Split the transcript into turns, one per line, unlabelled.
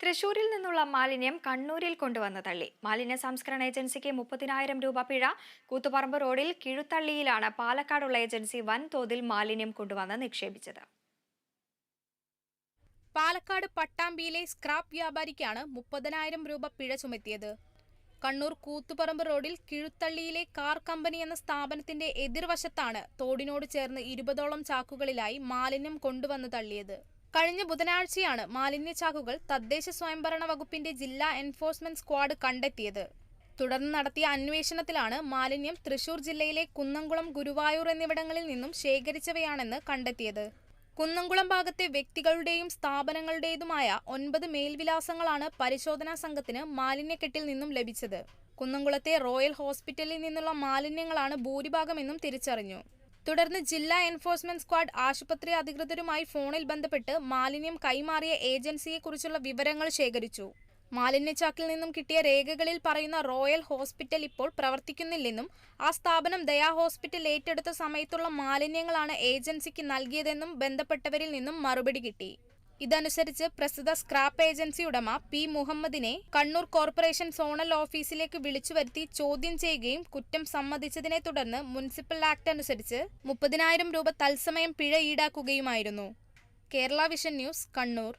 തൃശൂരിൽ നിന്നുള്ള മാലിന്യം കണ്ണൂരിൽ കൊണ്ടുവന്ന് തള്ളി. മാലിന്യ സംസ്കരണ ഏജൻസിക്ക് മുപ്പതിനായിരം രൂപ പിഴ. കൂത്തുപറമ്പ് റോഡിൽ കിഴുത്തള്ളിയിലാണ് പാലക്കാടുള്ള ഏജൻസി വൻതോതിൽ മാലിന്യം കൊണ്ടുവന്ന് നിക്ഷേപിച്ചത്.
പാലക്കാട് പട്ടാമ്പിയിലെ സ്ക്രാപ്പ് വ്യാപാരിക്കാണ് മുപ്പതിനായിരം രൂപ പിഴ ചുമത്തിയത്. കണ്ണൂർ കൂത്തുപറമ്പ് റോഡിൽ കിഴുത്തള്ളിയിലെ കാർ കമ്പനി എന്ന സ്ഥാപനത്തിന്റെ എതിർവശത്താണ് തോടിനോട് ചേർന്ന് ഇരുപതോളം ചാക്കുകളിലായി മാലിന്യം കൊണ്ടുവന്ന് തള്ളിയത്. കഴിഞ്ഞ ബുധനാഴ്ചയാണ് മാലിന്യചാക്കുകൾ തദ്ദേശ സ്വയംഭരണ വകുപ്പിന്റെ ജില്ലാ എൻഫോഴ്സ്മെന്റ് സ്ക്വാഡ് കണ്ടെത്തിയത്. തുടർന്ന് നടത്തിയ അന്വേഷണത്തിലാണ് മാലിന്യം തൃശൂർ ജില്ലയിലെ കുന്നംകുളം ഗുരുവായൂർ എന്നിവിടങ്ങളിൽ നിന്നും ശേഖരിച്ചവയാണെന്ന് കണ്ടെത്തിയത്. കുന്നംകുളം ഭാഗത്തെ വ്യക്തികളുടെയും സ്ഥാപനങ്ങളുടേതുമായ ഒൻപത് മേൽവിലാസങ്ങളാണ് പരിശോധനാ സംഘത്തിന് മാലിന്യക്കെട്ടിൽ നിന്നും ലഭിച്ചത്. കുന്നംകുളത്തെ റോയൽ ഹോസ്പിറ്റലിൽ നിന്നുള്ള മാലിന്യങ്ങളാണ് ഭൂരിഭാഗമെന്നും തിരിച്ചറിഞ്ഞു. തുടർന്ന് ജില്ലാ എൻഫോഴ്സ്മെന്റ് സ്ക്വാഡ് ആശുപത്രി അധികൃതരുമായി ഫോണിൽ ബന്ധപ്പെട്ട് മാലിന്യം കൈമാറിയ ഏജൻസിയെക്കുറിച്ചുള്ള വിവരങ്ങൾ ശേഖരിച്ചു. മാലിന്യച്ചാക്കിൽ നിന്നും കിട്ടിയ രേഖകളിൽ പറയുന്ന റോയൽ ഹോസ്പിറ്റൽ ഇപ്പോൾ പ്രവർത്തിക്കുന്നില്ലെന്നും ആ സ്ഥാപനം ദയാ ഹോസ്പിറ്റൽ ഏറ്റെടുത്ത സമയത്തുള്ള മാലിന്യങ്ങളാണ് ഏജൻസിക്ക് നൽകിയതെന്നും ബന്ധപ്പെട്ടവരിൽ നിന്നും മറുപടി കിട്ടി. ഇതനുസരിച്ച് പ്രസ്തുത സ്ക്രാപ്പ് ഏജൻസി ഉടമ പി മുഹമ്മദിനെ കണ്ണൂർ കോർപ്പറേഷൻ സോണൽ ഓഫീസിലേക്ക് വിളിച്ചു വരുത്തി ചോദ്യം ചെയ്യുകയും കുറ്റം സമ്മതിച്ചതിനെ തുടർന്ന് മുനിസിപ്പൽ ആക്ട് അനുസരിച്ച് മുപ്പതിനായിരം രൂപ തത്സമയം പിഴ ഈടാക്കുകയുമായിരുന്നു. Kerala vision news Kannur.